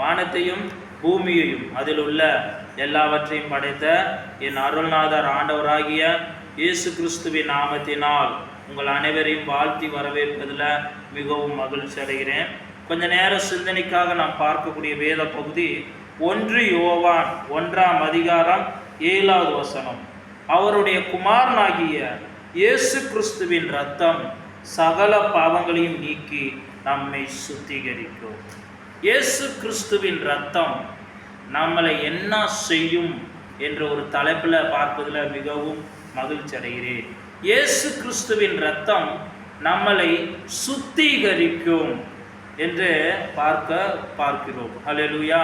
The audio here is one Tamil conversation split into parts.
வானத்தையும் பூமியையும் அதில் உள்ள எல்லாவற்றையும் படைத்த என் அருள்நாதர் ஆண்டவராகிய இயேசு கிறிஸ்துவின் நாமத்தினால் உங்கள் அனைவரையும் வாழ்த்தி வரவேற்பதில் மிகவும் மகிழ்ச்சி அடைகிறேன். கொஞ்ச நேர சிந்தனைக்காக நாம் பார்க்கக்கூடிய வேத பகுதி ஒன்று யோவான் ஒன்றாம் அதிகாரம் ஏழாவது வசனம். அவருடைய குமாரனாகிய இயேசு கிறிஸ்துவின் ரத்தம் சகல பாவங்களையும் நீக்கி நம்மை சுத்திகரிக்கும். இயேசு கிறிஸ்துவின் ரத்தம் நம்மளை என்ன செய்யும் என்ற ஒரு தலைப்பில் பார்ப்பதில் மிகவும் மகிழ்ச்சி அடைகிறேன். இயேசு கிறிஸ்துவின் ரத்தம் நம்மளை சுத்திகரிக்கும் என்று பார்க்க பார்க்கிறோம். ஹalleluya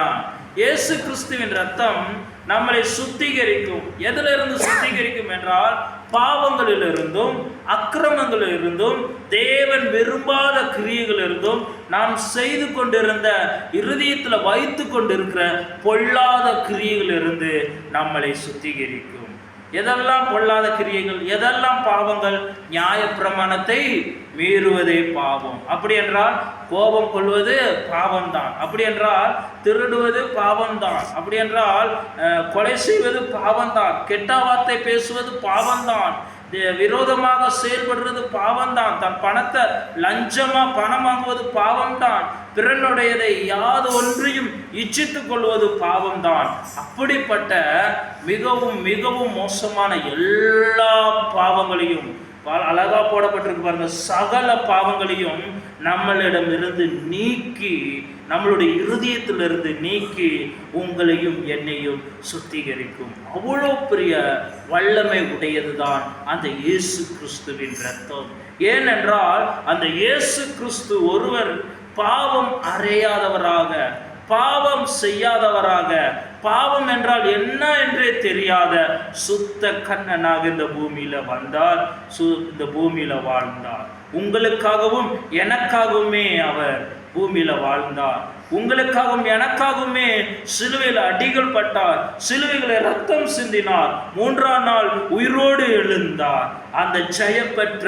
இயேசு கிறிஸ்துவின் ரத்தம் நம்மளை சுத்திகரிக்கும். எதிலிருந்து சுத்திகரிக்கும் என்றால் பாவங்களிலிருந்தும் அக்கிரமங்களிலிருந்தும் தேவன் விரும்பாத கிரியைகளிலிருந்தும் நாம் செய்து கொண்டிருந்த இருதயத்தில் வைத்து கொண்டிருக்கிற பொல்லாத கிரியைகளிலிருந்து நம்மளை சுத்திகரிக்கும். எதெல்லாம் பொல்லாத கிரியைகள் எதெல்லாம் பாவங்கள் நியாயப்பிரமாணத்தை மீறுவதே பாவம். அப்படி என்றால் கோபம் கொள்வது பாவம்தான். அப்படி என்றால் திருடுவது பாவம்தான். அப்படி என்றால் கொலை செய்வது பாவம்தான். கெட்ட வார்த்தை பேசுவது பாவம்தான். விரோதமாக செயல்படுறது பாவம்தான். தன் பணத்தை லஞ்சமாக பணம் வாங்குவது பாவம்தான். பிறனுடையதை யாது ஒன்றையும் இச்சித்து கொள்வது பாவம்தான். அப்படிப்பட்ட மிகவும் மிகவும் மோசமான எல்லா பாவங்களையும் அழகா போடப்பட்டிருக்கு பாருங்க. சகல பாவங்களையும் நம்மளிடமிருந்து நீக்கி நம்மளுடைய இருதயத்திலிருந்து நீக்கி உங்களையும் என்னையும் சுத்திகரிக்கும். அவ்வளோ பெரிய வல்லமை உடையதுதான் அந்த இயேசு கிறிஸ்துவின் ரத்தம் ஏனென்றால் அந்த இயேசு கிறிஸ்து ஒருவர் பாவம் அறையாதவராக பாவம் செய்யாதவராக. பாவம் என்றால் என்ன என்றே தெரியாத சுத்த கண்ணனாக இந்த பூமியில வந்தார் சு இந்த பூமியில வாழ்ந்தார். உங்களுக்காகவும் எனக்காகவுமே அவர் பூமியில வாழ்ந்தார். உங்களுக்காகவும் எனக்காகவுமே சிலுவையில் அடிகள் பட்டார் சிலுவைகளை ரத்தம் சிந்தினார் மூன்றாம் நாள் உயிரோடு எழுந்தார். அந்த ஜெயப்பெற்ற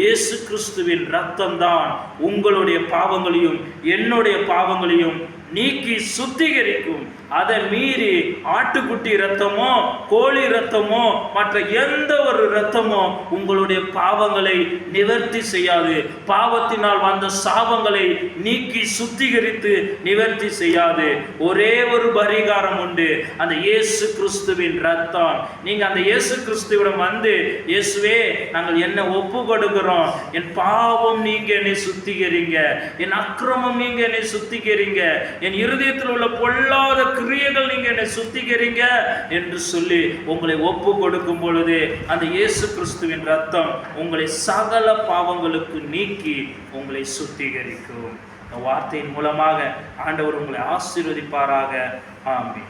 இயேசு கிறிஸ்துவின் ரத்தம் தான் உங்களுடைய பாவங்களையும் என்னுடைய பாவங்களையும் நீக்கி சுத்திகரிக்கும். அதை மீறி ஆட்டுக்குட்டி ரத்தமோ கோழி ரத்தமோ மற்ற எந்த ஒரு ரத்தமோ உங்களுடைய பாவங்களை நிவர்த்தி செய்யாது. பாவத்தினால் வந்த சாபங்களை நீக்கி சுத்திகரித்து நிவர்த்தி செய்யாது. ஒரே ஒரு பரிகாரம் உண்டு. அந்த இயேசு கிறிஸ்துவின் ரத்தம் நீங்க அந்த இயேசு கிறிஸ்துவிடம் வந்து இயேசுவே நாங்கள் என்ன ஒப்பு கொடுக்கிறோம் என் பாவம் நீங்க என்னை சுத்திகரிங்க. என் அக்கிரமம் நீங்க என்னை சுத்திகரிங்க. என் இருதயத்தில் உள்ள பொல்லாத கிரியைகள் நீங்க என்னை சுத்திகரிங்க என்று சொல்லி உங்களை ஒப்பு கொடுக்கும் பொழுது அந்த இயேசு கிறிஸ்துவின் ரத்தம் உங்களை சகல பாவங்களுக்கு நீக்கி உங்களை சுத்திகரிக்கும். இந்த வார்த்தையின் மூலமாக ஆண்டவர் உங்களை ஆசீர்வதிப்பாராக. ஆமென்.